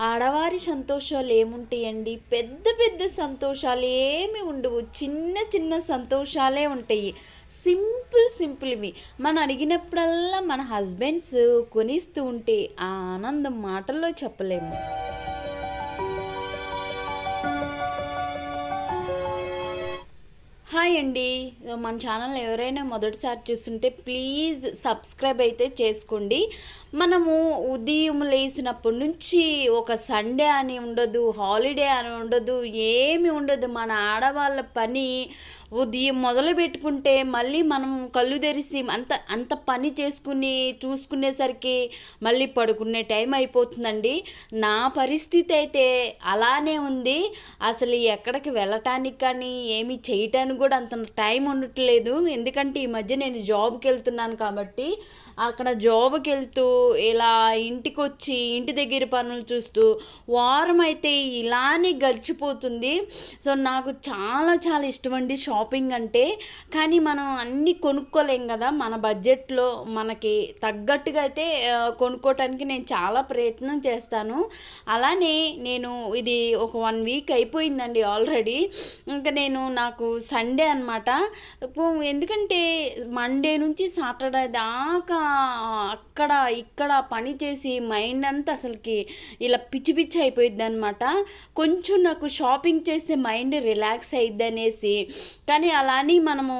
ఆడవారి సంతోషాలు ఏముంటాయండి? పెద్ద పెద్ద సంతోషాలు ఏమి ఉండవు. చిన్న చిన్న సంతోషాలే ఉంటాయి. సింపుల్ సింపుల్వి. మనం అడిగినప్పుడల్లా మన హస్బెండ్స్ కొనిస్తూ ఉంటే ఆ ఆనందం మాటల్లో చెప్పలేము. హాయ్ అండి మన ఛానల్ ఎవరైనా మొదటిసారి చూస్తుంటే ప్లీజ్ సబ్స్క్రైబ్ అయితే చేసుకోండి. మనము ఉదయం లేసినప్పటి నుంచి ఒక సండే అని ఉండదు హాలిడే అని ఉండదు ఏమి ఉండదు. మన ఆడవాళ్ళ పని ఉదయం మొదలు పెట్టుకుంటే మళ్ళీ మనం కళ్ళు తెరిసి అంత అంత పని చేసుకుని చూసుకునేసరికి మళ్ళీ పడుకునే టైం అయిపోతుందండి. నా పరిస్థితి అయితే అలానే ఉంది. అసలు ఎక్కడికి వెళ్ళటానికి కానీ ఏమి చేయటానికి కూడా అంత టైం ఉండట్లేదు. ఎందుకంటే ఈ మధ్య నేను జాబ్కి వెళ్తున్నాను కాబట్టి అక్కడ జాబ్కి వెళ్తూ ఇలా ఇంటికి వచ్చి ఇంటి దగ్గర పనులు చూస్తూ వారం అయితే ఇలానే గడిచిపోతుంది. సో నాకు చాలా చాలా ఇష్టం అండి షాపింగ్ అంటే. కానీ మనం అన్నీ కొనుక్కోలేం కదా. మన బడ్జెట్లో మనకి తగ్గట్టుగా అయితే కొనుక్కోవటానికి నేను చాలా ప్రయత్నం చేస్తాను. అలానే నేను ఇది ఒక వన్ వీక్ అయిపోయిందండి ఆల్రెడీ. ఇంకా నేను నాకు సండే అనమాట ఎందుకంటే మండే నుంచి సాటర్డే దాకా అక్కడ ఇక్కడ పని చేసి మైండ్ అంతా అసలుకి ఇలా పిచ్చి పిచ్చి అయిపోయింది అనమాట కొంచెం నాకు షాపింగ్ చేస్తే మైండ్ రిలాక్స్ అయ్యిద్ది అనేసి కానీ అలాని మనము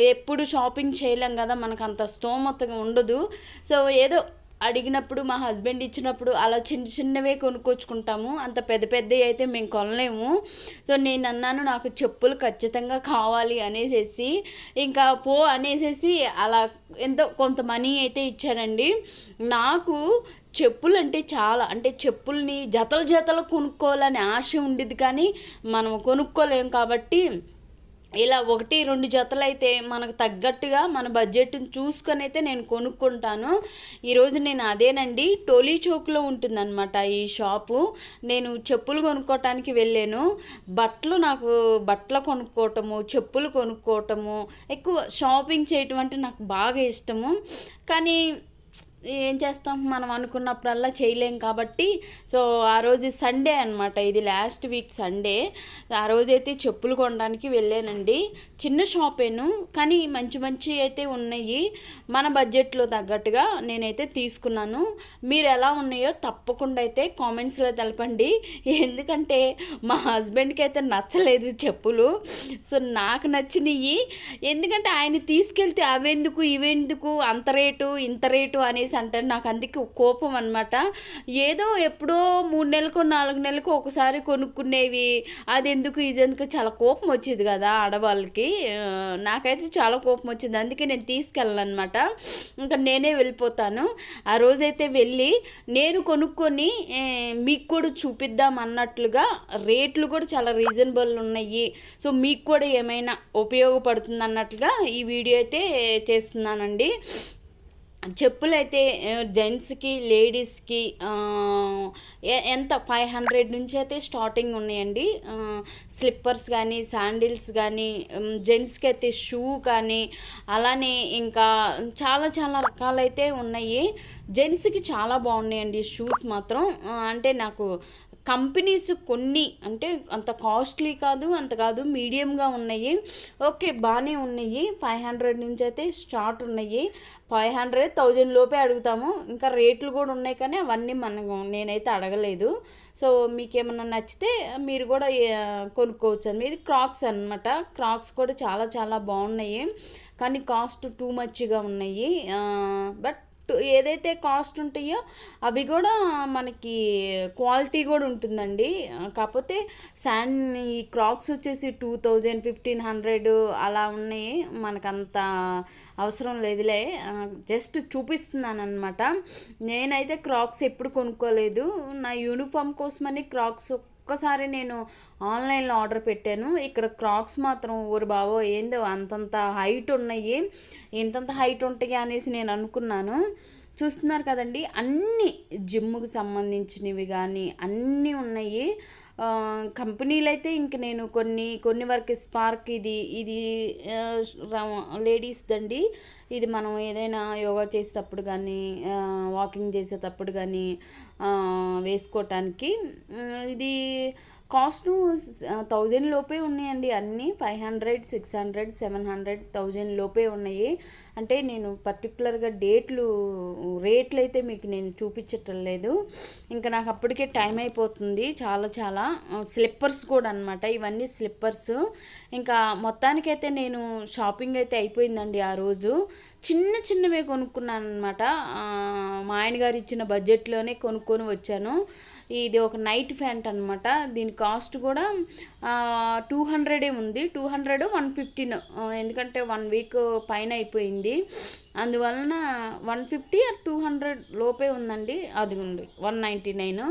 ఎప్పుడు షాపింగ్ చేయలేం కదా మనకు అంత స్తోమత ఉండదు. సో ఏదో అడిగినప్పుడు మా హస్బెండ్ ఇచ్చినప్పుడు అలా చిన్న చిన్నవే కొనుక్కొచ్చుకుంటాము. అంత పెద్ద పెద్దవి అయితే మేము కొనలేము. సో నేను అన్నాను నాకు చెప్పులు ఖచ్చితంగా కావాలి అనేసేసి ఇంకా పో అనేసేసి అలా ఎంతో కొంత మనీ అయితే ఇచ్చారండి. నాకు చెప్పులు అంటే చాలా అంటే చెప్పుల్ని జతలు జతలు కొనుక్కోవాలని ఆశ ఉండేది కానీ మనం కొనుక్కోలేము కాబట్టి ఇలా ఒకటి రెండు జతలు అయితే మనకు తగ్గట్టుగా మన బడ్జెట్ని చూసుకొని అయితే నేను కొనుక్కుంటాను. ఈరోజు నేను అదేనండి టోలీ చౌక్లో ఉంటుందన్నమాట ఈ షాపు. నేను చెప్పులు కొనుక్కోవటానికి వెళ్ళాను. బట్టలు నాకు బట్టలు కొనుక్కోవటము చెప్పులు కొనుక్కోవటము ఎక్కువ షాపింగ్ చేయటం అంటే నాకు బాగా ఇష్టము. కానీ ఏం చేస్తాం? మనం అనుకున్నప్పుడల్లా చేయలేం కాబట్టి సో ఆ రోజు సండే అనమాట ఇది లాస్ట్ వీక్ సండే. ఆ రోజైతే చెప్పులు కొనడానికి వెళ్ళానండి. చిన్న షాపేను కానీ మంచి మంచి అయితే ఉన్నాయి. మన బడ్జెట్లో తగ్గట్టుగా నేనైతే తీసుకున్నాను. మీరు ఎలా ఉన్నాయో తప్పకుండా అయితే కామెంట్స్లో తెలపండి. ఎందుకంటే మా హస్బెండ్కి అయితే నచ్చలేదు చెప్పులు. సో నాకు నచ్చినవి ఎందుకంటే ఆయన తీసుకెళ్తే అవెందుకు ఇవెందుకు అంత రేటు ఇంత రేటు అనేసి అంటారు నాకు అందుకే కోపం అనమాట ఏదో ఎప్పుడో మూడు నెలలకు నాలుగు నెలలకు ఒకసారి కొనుక్కునేవి అది ఎందుకు ఇది ఎందుకు చాలా కోపం వచ్చేది కదా ఆడవాళ్ళకి. నాకైతే చాలా కోపం వచ్చింది. అందుకే నేను తీసుకెళ్ళాలన్నమాట ఇంకా నేనే వెళ్ళిపోతాను. ఆ రోజైతే వెళ్ళి నేను కొనుక్కొని మీకు కూడా చూపిద్దాం అన్నట్లుగా రేట్లు కూడా చాలా రీజనబుల్ ఉన్నాయి. సో మీకు కూడా ఏమైనా ఉపయోగపడుతుంది అన్నట్లుగా ఈ వీడియో అయితే చేస్తున్నానండి. చెప్పులు అయితే జెంట్స్కి లేడీస్కి ఎంత? ఫైవ్ హండ్రెడ్ నుంచి అయితే స్టార్టింగ్ ఉన్నాయండి. స్లిప్పర్స్ కానీ శాండిల్స్ కానీ జెంట్స్కి అయితే షూ కానీ అలానే ఇంకా చాలా చాలా రకాలైతే ఉన్నాయి. జెంట్స్కి చాలా బాగున్నాయండి షూస్ మాత్రం. అంటే నాకు కంపెనీస్ కొన్ని అంటే అంత కాస్ట్లీ కాదు అంత కాదు మీడియంగా ఉన్నాయి. ఓకే బాగానే ఉన్నాయి. ఫైవ్ హండ్రెడ్ నుంచి అయితే స్టార్ట్ ఉన్నాయి. ఫైవ్ హండ్రెడ్ థౌజండ్ లోపే అడుగుతాము. ఇంకా రేట్లు కూడా ఉన్నాయి కానీ అవన్నీ మనకు నేనైతే అడగలేదు. సో మీకు ఏమన్నా నచ్చితే మీరు కూడా కొనుక్కోవచ్చు అని. మీరు క్రాక్స్ అన్నమాట. క్రాక్స్ కూడా చాలా చాలా బాగున్నాయి. కానీ కాస్ట్ టూ మచ్గా ఉన్నాయి. బట్ ఏదైతే కాస్ట్ ఉంటాయో అవి కూడా మనకి క్వాలిటీ కూడా ఉంటుందండి. కాకపోతే శాండ్ ఈ క్రాక్స్ వచ్చేసి టూ థౌజండ్ ఫిఫ్టీన్ హండ్రెడ్ అలా ఉన్నాయి. మనకంత అవసరం లేదులే. జస్ట్ చూపిస్తున్నాను అనమాట నేనైతే క్రాక్స్ ఎప్పుడు కొనుక్కోలేదు. నా యూనిఫామ్ కోసమని క్రాక్స్ ఒక్కసారి నేను ఆన్లైన్లో ఆర్డర్ పెట్టాను. ఇక్కడ క్రాక్స్ మాత్రం ఊరు బాబో ఏందో అంతంత హైట్ ఉన్నాయి. ఇంతంత హైట్ ఉంటాయి అనేసి నేను అనుకున్నాను. చూస్తున్నారు కదండి అన్ని జిమ్కి సంబంధించినవి కానీ అన్నీ ఉన్నాయి. కంపెనీలు అయితే ఇంక నేను కొన్ని కొన్ని వరకు స్పార్క్ ఇది ఇది లేడీస్ దండి. ఇది మనం ఏదైనా యోగా చేసేటప్పుడు కానీ వాకింగ్ చేసేటప్పుడు కానీ వేసుకోవటానికి ఇది కాస్ట్ థౌజండ్ లోపే ఉన్నాయండి అన్నీ. Five hundred six hundred seven hundred thousand లోపే ఉన్నాయి. అంటే నేను పర్టికులర్గా డేట్లు రేట్లు అయితే మీకు నేను చూపించటం లేదు. ఇంకా నాకు అప్పటికే టైం అయిపోతుంది. చాలా చాలా స్లిప్పర్స్ కూడా అనమాట ఇవన్నీ స్లిప్పర్స్ ఇంకా మొత్తానికైతే నేను షాపింగ్ అయితే అయిపోయిందండి ఆ రోజు. చిన్న చిన్నవే కొనుక్కున్నాను అనమాట మా ఆయన గారు ఇచ్చిన బడ్జెట్లోనే కొనుక్కొని వచ్చాను. ఇది ఒక నైట్ ఫ్యాంట్ అనమాట దీని కాస్ట్ కూడా టూ హండ్రెడే ఉంది. టూ హండ్రెడ్ వన్ ఫిఫ్టీన్ ఎందుకంటే వన్ వీక్ పైన అయిపోయింది. అందువలన వన్ ఫిఫ్టీ టూ హండ్రెడ్ లోపే ఉందండి. అది ఉంది వన్ నైంటీ నైన్.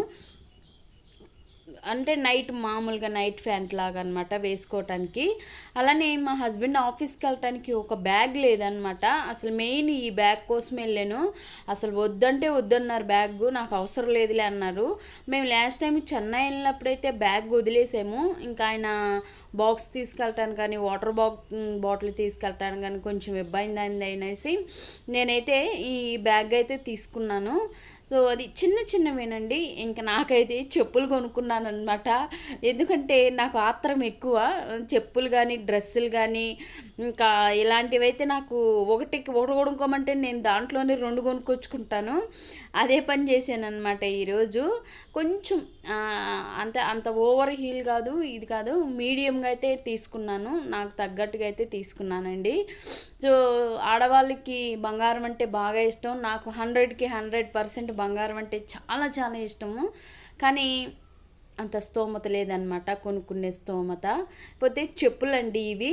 అంటే నైట్ మామూలుగా నైట్ ఫ్యాంట్ లాగా అనమాట వేసుకోవటానికి. అలానే మా హస్బెండ్ ఆఫీస్కి వెళ్ళటానికి ఒక బ్యాగ్ లేదనమాట. అసలు మెయిన్ ఈ బ్యాగ్ కోసం వెళ్ళాను. అసలు వద్దంటే వద్దన్నారు బ్యాగ్ నాకు అవసరం లేదులే అన్నారు. మేము లాస్ట్ టైం చెన్నై వెళ్ళినప్పుడైతే బ్యాగ్ వదిలేసాము. ఇంకా ఆయన బాక్స్ తీసుకెళ్ళటానికి కానీ వాటర్ బాక్ బాటిల్ తీసుకెళ్ళటానికి కానీ కొంచెం ఇబ్బంది అయింది అనేసి నేనైతే ఈ బ్యాగ్ అయితే తీసుకున్నాను. సో అది చిన్న చిన్నవేనండి. ఇంకా నాకైతే చెప్పులు కొనుక్కున్నాను అనమాట ఎందుకంటే నాకు ఆత్రం ఎక్కువ. చెప్పులు కానీ డ్రెస్సులు కానీ ఇంకా ఇలాంటివి అయితే నాకు ఒకటికి ఒకటి కొనుక్కోమంటే నేను దాంట్లోనే రెండు కొనుక్కొచ్చుకుంటాను. అదే పని చేశాను అనమాట ఈరోజు. కొంచెం అంత అంత ఓవర్ హీల్ కాదు ఇది కాదు. మీడియంగా అయితే తీసుకున్నాను. నాకు తగ్గట్టుగా అయితే తీసుకున్నానండి. సో ఆడవాళ్ళకి బంగారం అంటే బాగా ఇష్టం. నాకు హండ్రెడ్కి హండ్రెడ్ పర్సెంట్ బంగారం అంటే చాలా చాలా ఇష్టము. కానీ అంత స్తోమత లేదనమాట కొనుక్కునే స్తోమత. పోతే చెప్పులండి ఇవి.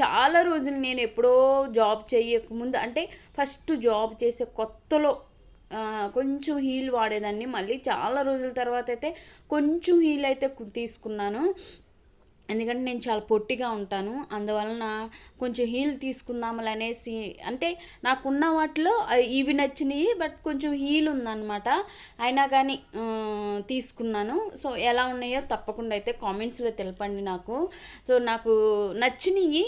చాలా రోజులు నేను ఎప్పుడో జాబ్ చేయకముందు అంటే ఫస్ట్ జాబ్ చేసే కొత్తలో కొంచెం హీల్ వాడేదాన్ని. మళ్ళీ చాలా రోజుల తర్వాత అయితే కొంచెం హీల్ అయితే తీసుకున్నాను. ఎందుకంటే నేను చాలా పొట్టిగా ఉంటాను. అందువలన కొంచెం హీల్ తీసుకుందాములు అనేసి అంటే నాకున్న వాటిలో ఇవి నచ్చినాయి బట్ కొంచెం హీల్ ఉందన్నమాట. అయినా కానీ తీసుకున్నాను. సో ఎలా ఉన్నాయో తప్పకుండా అయితే కామెంట్స్లో తెలపండి నాకు. సో నాకు నచ్చినవి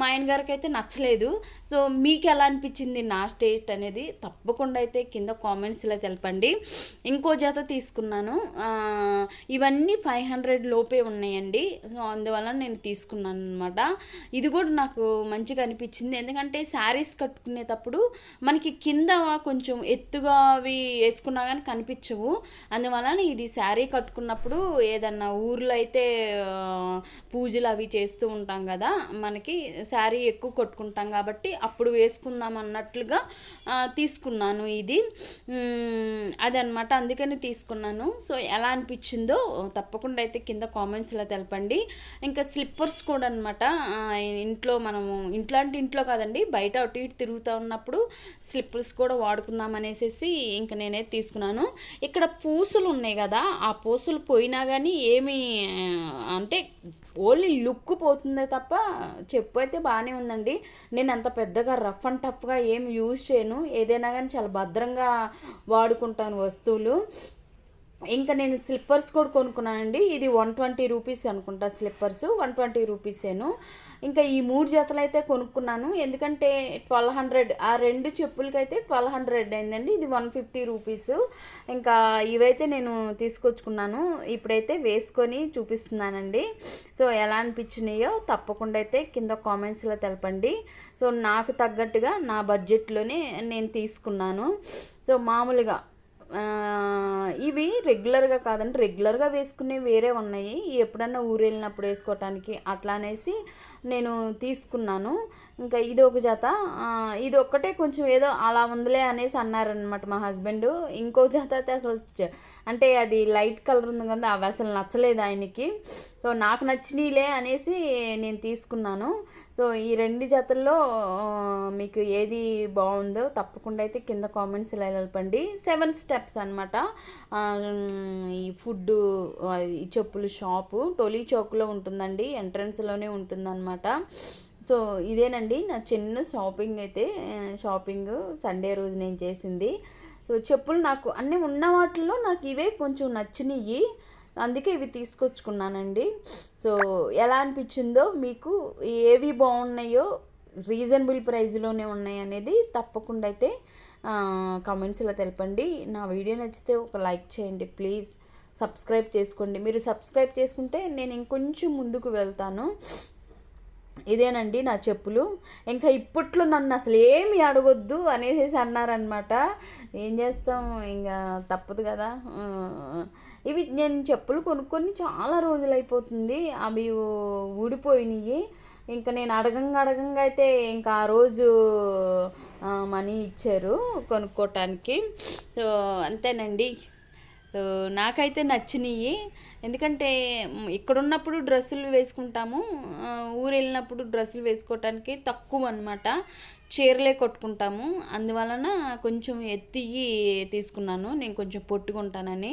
మా ఆయన గారికి అయితే నచ్చలేదు. సో మీకు ఎలా అనిపించింది నా స్టేట్ అనేది తప్పకుండా అయితే కింద కామెంట్స్లో తెలపండి. ఇంకో జత తీసుకున్నాను. ఇవన్నీ ఫైవ్ హండ్రెడ్ లోపే ఉన్నాయండి. సో అందువల్ల నేను తీసుకున్నాను అనమాట ఇది కూడా నాకు మంచిగా అనిపించింది. ఎందుకంటే శారీస్ కట్టుకునేటప్పుడు మనకి కింద కొంచెం ఎత్తుగా అవి వేసుకున్నా కానీ కనిపించవు. అందువలన ఇది శారీ కట్టుకున్నప్పుడు ఏదన్నా ఊర్లో అయితే పూజలు అవి చేస్తూ ఉంటాం కదా మనకి శారీ ఎక్కువ కొట్టుకుంటాం కాబట్టి అప్పుడు వేసుకుందాం అన్నట్లుగా తీసుకున్నాను ఇది. అదనమాట అందుకని తీసుకున్నాను. సో ఎలా అనిపించిందో తప్పకుండా అయితే కింద కామెంట్స్లో తెలపండి. ఇంకా స్లిప్పర్స్ కూడా అనమాట ఇంట్లో మనము ఇంట్లాంటి ఇంట్లో కాదండి బయట అటు ఇటు తిరుగుతూ ఉన్నప్పుడు స్లిప్పర్స్ కూడా వాడుకుందాం అనేసి ఇంకా నేనే తీసుకున్నాను. ఇక్కడ పూసలు ఉన్నాయి కదా ఆ పూసలు పోయినా కానీ ఏమి అంటే ఓన్లీ లుక్ పోతుందే తప్ప చెప్పు అయితే బాగానే ఉందండి. నేను అంత పెద్దగా రఫ్ అండ్ టఫ్గా ఏం యూజ్ చేయను. ఏదైనా కానీ చాలా భద్రంగా వాడుకుంటాను వస్తువులు. ఇంకా నేను స్లిప్పర్స్ కూడా కొనుక్కున్నానండి. ఇది వన్ ట్వంటీ రూపీస్ అనుకుంటా స్లిప్పర్స్ వన్ ట్వంటీ రూపీసేను ఇంకా ఈ మూడు జతలు అయితే కొనుక్కున్నాను. ఎందుకంటే ట్వెల్వ్ హండ్రెడ్ ఆ రెండు చెప్పులకైతే ట్వెల్వ్ హండ్రెడ్ అయిందండి. ఇది వన్ ఫిఫ్టీ రూపీస్ ఇంకా ఇవైతే నేను తీసుకొచ్చుకున్నాను. ఇప్పుడైతే వేసుకొని చూపిస్తున్నానండి. సో ఎలా అనిపించినాయో తప్పకుండా అయితే కింద కామెంట్స్లో తెలపండి. సో నాకు తగ్గట్టుగా నా బడ్జెట్లోనే నేను తీసుకున్నాను. సో మామూలుగా ఇవి రెగ్యులర్గా కాదండి. రెగ్యులర్గా వేసుకునే వేరే ఉన్నాయి. ఎప్పుడన్నా ఊరు వెళ్ళినప్పుడు వేసుకోవటానికి అట్లా అనేసి నేను తీసుకున్నాను. ఇంకా ఇది ఒక జత. ఇది ఒక్కటే కొంచెం ఏదో అలా ఉందిలే అనేసి అన్నారనమాట మా హస్బెండ్. ఇంకో జత అయితే అసలు అంటే అది లైట్ కలర్ ఉంది కదా అవి అసలు నచ్చలేదు ఆయనకి. సో నాకు నచ్చినీలే అనేసి నేను తీసుకున్నాను. సో ఈ రెండు జతల్లో మీకు ఏది బాగుందో తప్పకుండా అయితే కింద కామెంట్స్లో వెళ్ళపండి సెవెన్ స్టెప్స్ అనమాట ఈ ఫుడ్ ఈ చెప్పులు షాపు టోలీ చౌక్లో ఉంటుందండి ఎంట్రన్స్లోనే ఉంటుందన్నమాట. సో ఇదేనండి నా చిన్న షాపింగ్ అయితే షాపింగ్ సండే రోజు నేను చేసింది. సో చెప్పులు నాకు అన్నీ ఉన్న వాటిల్లో నాకు ఇవే కొంచెం నచ్చినాయి అందుకే ఇవి తీసుకొచ్చుకున్నానండి. సో ఎలా అనిపించిందో మీకు ఏవి బాగున్నాయో రీజనబుల్ ప్రైస్లోనే ఉన్నాయి అనేది తప్పకుండా అయితే కామెంట్స్లో తెలపండి. నా వీడియో నచ్చితే ఒక లైక్ చేయండి ప్లీజ్. సబ్స్క్రైబ్ చేసుకోండి. మీరు సబ్స్క్రైబ్ చేసుకుంటే నేను ఇంకొంచెం ముందుకు వెళ్తాను. ఇదేనండి నా చెప్పులు. ఇంకా ఇప్పట్లో నన్ను అసలు ఏమి అడగొద్దు అనేసి అన్నారనమాట ఏం చేస్తాం? ఇంకా తప్పదు కదా. ఇవి నేను చెప్పులు కొనుక్కొని చాలా రోజులు అయిపోతుంది అవి ఊడిపోయినాయి. ఇంకా నేను అడగంగా అడగంగా అయితే ఇంకా ఆ రోజు మనీ ఇచ్చారు కొనుక్కోటానికి. సో అంతేనండి. సో నాకైతే నచ్చినాయి. ఎందుకంటే ఇక్కడున్నప్పుడు డ్రెస్సులు వేసుకుంటాము. ఊరు వెళ్ళినప్పుడు డ్రెస్సులు వేసుకోవటానికి తక్కువ అనమాట చీరలే కొట్టుకుంటాము. అందువలన కొంచెం ఎత్తి తీసుకున్నాను. నేను కొంచెం పొట్టుకుంటానని.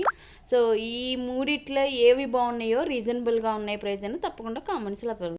సో ఈ మూడిట్లో ఏవి బాగున్నాయో రీజనబుల్గా ఉన్నాయి ప్రైస్ అని తప్పకుండా కామెంట్స్లో